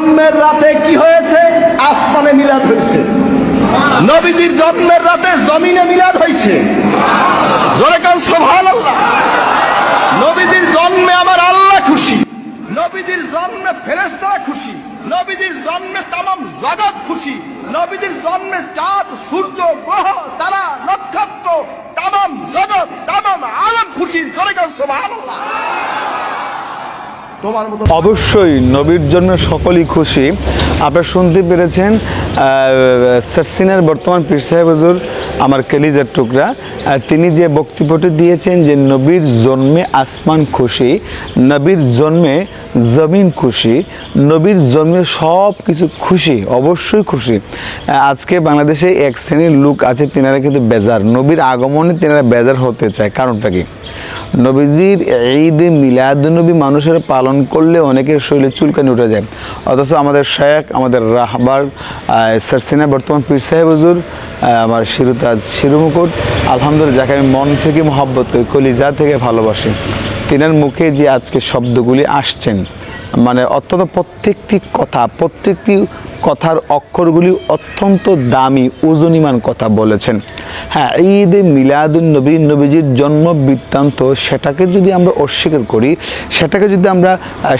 জন্মের রাতে কি হয়েছে? আসমানে মিলাদ হয়েছে। নবীজির জন্মের রাতে জমিনে মিলাদ হয়েছে। নবীজির জন্মে আমার আল্লাহ খুশি। নবীজির জন্মে ফেরেশতারা খুশি। নবীজির জন্মে তামাম জগৎ খুশি। নবীজির জন্মে চাঁদ, সূর্য, গ্রহ, তারা, নক্ষত্র, তামাম জগৎ, তামাম আলম খুশি। জোরে কান সুবহানাল্লাহ। অবশ্যই, নবীর জন্য সকলেই খুশি। আপনারা শুনতে পেরেছেন সার্সিনার বর্তমান পীর সাহেব হুজুর, আমার কেলিজার টুকরা। তিনি যে বক্তব্যটি দিয়েছেন যে নবীর জন্মে আসমান খুশি, নবীর জন্মে জমিন খুশি, নবীর জন্মে সব কিছু খুশি, অবশ্যই খুশি। আজকে বাংলাদেশে এক শ্রেণির লোক আছে, তেনারা কিন্তু বেজার। নবীর আগমনে তেনারা বেজার হতে চায়, কারণটা কি? নবীজির ঈদ মিলাদ নবী মানুষের পালন করলে অনেকের শরীরে চুলকানি উঠে যায়। অথচ আমাদের শেখ আমাদের রাহবার সারসিনা বর্তমান পীর সাহেব হজুর আমার শিরুতাজ শিরুমুকুট, আলহামদুলিল্লাহ, যাকে আমি মন থেকে মহব্বত করি, কলিজা থেকে ভালোবাসি। তিনার মুখে যে আজকে শব্দগুলি আসছেন মানে অত্যন্ত প্রত্যেকটি কথা, প্রত্যেকটি কথার অক্ষরগুলি অত্যন্ত দামি, ওজনিমান কথা বলেছেন। হ্যাঁ ঈদ মিলাদুন নবী, নবীজির জন্ম বৃত্তান্ত, সেটাকে যদি আমরা অস্বীকার করি, সেটাকে যদি আমরা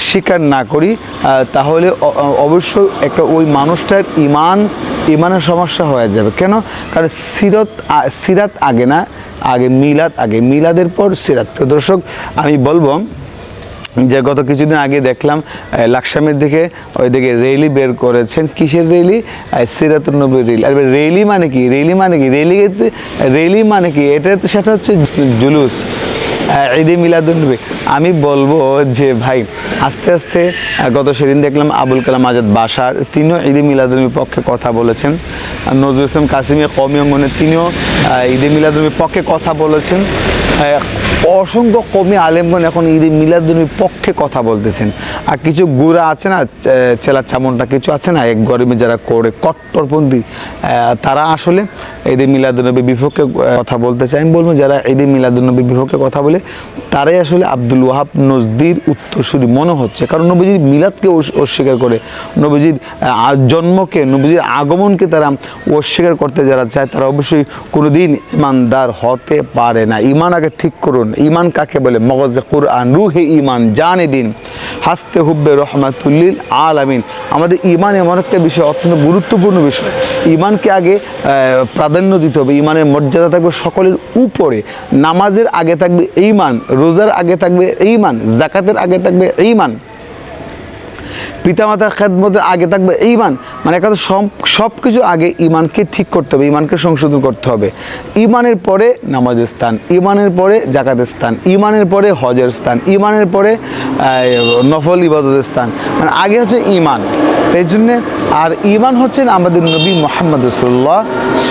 স্বীকার না করি তাহলে অবশ্যই একটা ওই মানুষটার ইমান ইমানের সমস্যা হয়ে যাবে। কেন? কারণ সিরত সিরাত আগে না, আগে মিলাদ আগে। মিলাদের পর সিরাত। প্রিয় দর্শক, আমি বলব যে গত কিছুদিন আগে দেখলাম লাকসামের দিকে ওইদিকে রেলি বের করেছেন। কিসের রেলি সিরাতুল নবীর রেলি আর রেলি মানে কি? রেলি মানে কি? রেলি রেলি মানে কি? এটা তো সেটা হচ্ছে জুলুস ঈদে মিলাদুন্নবী আমি বলব যে ভাই, আস্তে আস্তে গত সেদিন দেখলাম আবুল কালাম আজাদ বাসার, তিনিও ঈদে মিলাদুন্নবীর পক্ষে কথা বলেছেন। নজরুল ইসলাম কাসিমি কমি মনে তিনিও ঈদে মিলাদুন্নবীর পক্ষে কথা বলেছেন। অসংখ্য কমি আলেমগণ এখন ঈদে মিলাদুন্নবীর পক্ষে কথা বলতেছেন। আর কিছু গুড়া আছে না চেলা চামনটা কিছু আছে না, এক গরমে যারা করে কট্টরপন্থী তারা আসলে ঈদে মিলাদুন্নবীর বিপক্ষে কথা বলতে চায় আমি বলব যারা ঈদে মিলাদুন্নবীর বিপক্ষে কথা বলে, তারাই আসলে আব্দুল ওয়াহাব নজদির উত্তরসূরি মনে হচ্ছে। কারণ নবীজির মিলাদকে অস- অস্বীকার করে, নবীজির জন্মকে, নবীজির আগমনকে তারা অস্বীকার করতে যারা চায়, তারা অবশ্যই কোনোদিন ইমানদার হতে পারে না। ইমান আগে ঠিক করুন। ইমান কাকে বলে? মগজে কুরআন, রুহে ইমান জানে দিন। হাসতে হুব্বে রহমাতুল্লিল আলামিন। আমাদের ইমান এমন একটা বিষয়, অত্যন্ত গুরুত্বপূর্ণ বিষয়। ইমানকে আগে প্রাধান্য দিতে হবে। ইমানের মর্যাদা থাকবে সকলের উপরে। নামাজের আগে থাকবে ইমান রোজার আগে থাকবে ইমান জাকাতের আগে থাকবে ইমান পিতামাতার খেদমতের আগে থাকবে ইমান মানে একটা সব সব কিছু আগে ইমানকে ঠিক করতে হবে ইমানকে সংশোধন করতে হবে। ইমানের পরে নামাজের স্থান ইমানের পরে জাকাতের স্থান ইমানের পরে হজের স্থান ইমানের পরে নফল ইবাদতের স্থান। মানে আগে হচ্ছে ইমান এই জন্যে আর ইমান হচ্ছেন আমাদের নবী মোহাম্মদ রসুল্লাহ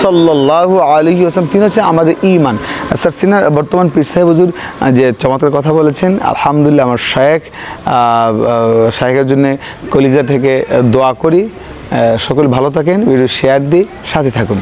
সাল্লাহ আলহি আসলাম তিনি হচ্ছে আমাদের ইমান স্যার, সিনার বর্তমান পীর সাহেব হুজুর যে চমৎকার কথা বলেছেন, আলহামদুলিল্লাহ আমার শায়েক শায়েকের জন্য কলিজা থেকে দোয়া করি। সকল ভালো থাকেন, ভিডিও শেয়ার দিই, সাথে থাকুন।